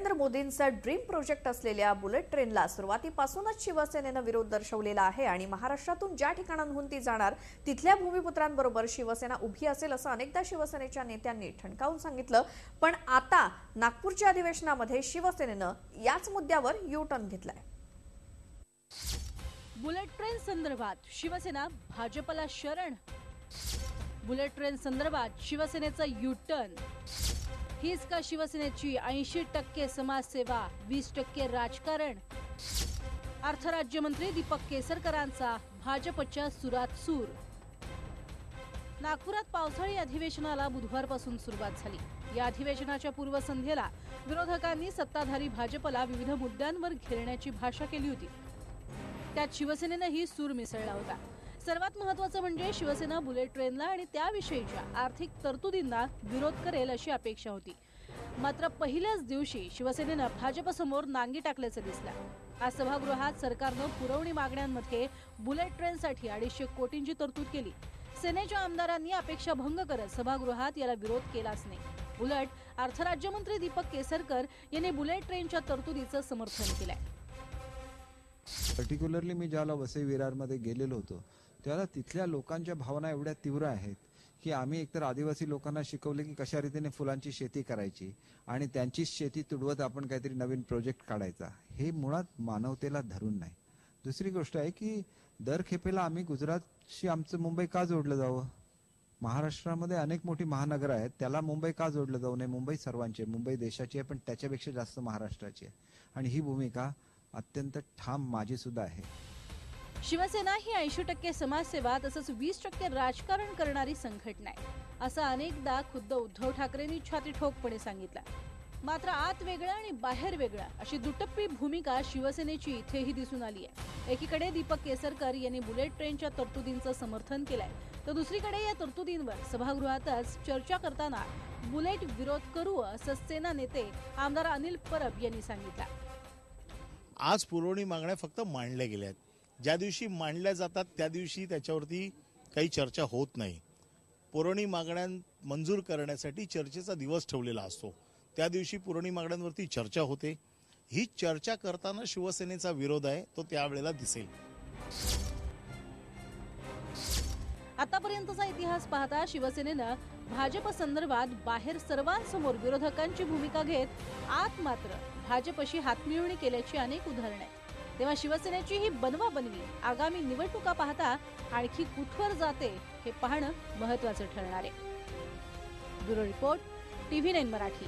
नरेंद्र मोदींचा dream project असलेल्या bullet ट्रेनला सुरुवातीपासूनच शिवसेनेनं विरोध दर्शवलेला आहे आणि महाराष्ट्रातून ज्या ठिकाणांहून ती जाणार तिथल्या भूमिपुत्रांबरोबर शिवसेना उभी असेल असं अनेकदा शिवसेनेच्या नेत्यांनी ठणकावून सांगितलं. पण आता नागपूरच्या अधिवेशनामध्ये शिवसेनेनं याच मुद्द्यावर यू टर्न घेतलाय. बुलेट ट्रेन संदर्भात शिवसेना भाजपला शरण. बुलेट ट्रेन संदर्भात शिवसेनेचं यू टर्न हीच का शिवसेनेची ऐंशी टक्के समाजसेवा वीस टक्के राजकारण? अर्थ राज्यमंत्री दीपक केसरकरांचा भाजपच्या सुरात सूर. नागपुरात पावसाळी अधिवेशनाला बुधवारपासून सुरुवात झाली. या अधिवेशनाच्या पूर्वसंध्येला विरोधकांनी सत्ताधारी भाजपला विविध मुद्द्यांवर घेरण्याची भाषा केली होती. त्यात शिवसेनेनंही सूर मिसळला होता. सर्वात महत्वाचं म्हणजे शिवसेना बुलेट ट्रेनला आणि त्याविषयीच्या आर्थिक तरतुदींना विरोध करेल अशी अपेक्षा होती. मात्र पहिल्याच दिवशी शिवसेनेनं भाजपसमोर नांगी टाकल्याचं दिसलं. आज सभागृहात सरकारनं पुरवणी मागण्यांमध्ये बुलेट ट्रेनसाठी अडीचशे कोटींची तरतूद केली. सेनेच्या आमदारांनी अपेक्षा भंग करत सभागृहात याला विरोध केलाच नाही. उलट अर्थ राज्यमंत्री दीपक केसरकर यांनी बुलेट ट्रेनच्या तरतुदीचं समर्थन केलंय. पर्टिक्युलरली मी ज्याला वसई विरारमध्ये गेलेलो होतो त्याला तिथल्या लोकांच्या भावना एवढ्या तीव्र आहेत की आम्ही एकतर आदिवासी लोकांना शिकवले की कशा रीतीने फुलांची शेती करायची आणि त्यांचीच शेती तुडवत आपण काहीतरी नवीन प्रोजेक्ट काढायचा हे मुळात मानवतेला धरून नाही. दुसरी गोष्ट आहे की दर खेपेला आम्ही गुजरातशी आमचं मुंबई का जोडलं जावं? महाराष्ट्रामध्ये अनेक मोठी महानगर आहेत त्याला मुंबई का जोडलं जाऊ नये? मुंबई सर्वांची आहे मुंबई देशाची आहे पण त्याच्यापेक्षा जास्त महाराष्ट्राची आहे. आणि ही भूमिका अत्यंत ठाम माझी सुद्धा आहे. शिवसेना ही ऐंशी टक्के समाजसेवा तसंच वीस टक्के राजकारण करणारी संघटना आहे असं अनेकदा खुद्द उद्धव ठाकरेंनी छाती ठोकपणे सांगितलं. मात्र आत वेगळं आणि बाहेर वेगळं अशी दुटप्पी भूमिका शिवसेनेची इथेही दिसून आली आहे. एकीकडे दीपक केसरकर यांनी बुलेट ट्रेनच्या तरतुदींचं समर्थन केलंय तर दुसरीकडे या तरतुदींवर सभागृहातच चर्चा करताना बुलेट विरोध करू असं सेना नेते आमदार अनिल परब यांनी सांगितलं. आज पुरवणी मागण्या फक्त मांडल्या गेल्या आहेत ज्या दिवशी मांडल्या जातात त्या दिवशी त्याच्यावरती काही चर्चा होत नाही. पुरवणी मागण्या मंजूर करण्यासाठी चर्चेचा दिवस ठेवलेला असतो. त्या दिवशी पुरवणी मागण्यांवरती चर्चा होते. ही चर्चा करताना शिवसेनेचा विरोध आहे तो त्यावेळेला दिसेल. आतापर्यंतचा इतिहास पाहता शिवसेनेनं भाजप संदर्भात बाहेर सर्वांसमोर विरोधकांची भूमिका घेत आत मात्र भाजपशी हातमिळवणी केल्याची अनेक उदाहरणं आहेत. तेव्हा शिवसेनेची ही बनवा बनवी आगामी निवडणुका पाहता आणखी कुठवर जाते हे पाहणं महत्वाचं ठरणार आहे. Bureau report TV nine Marathi.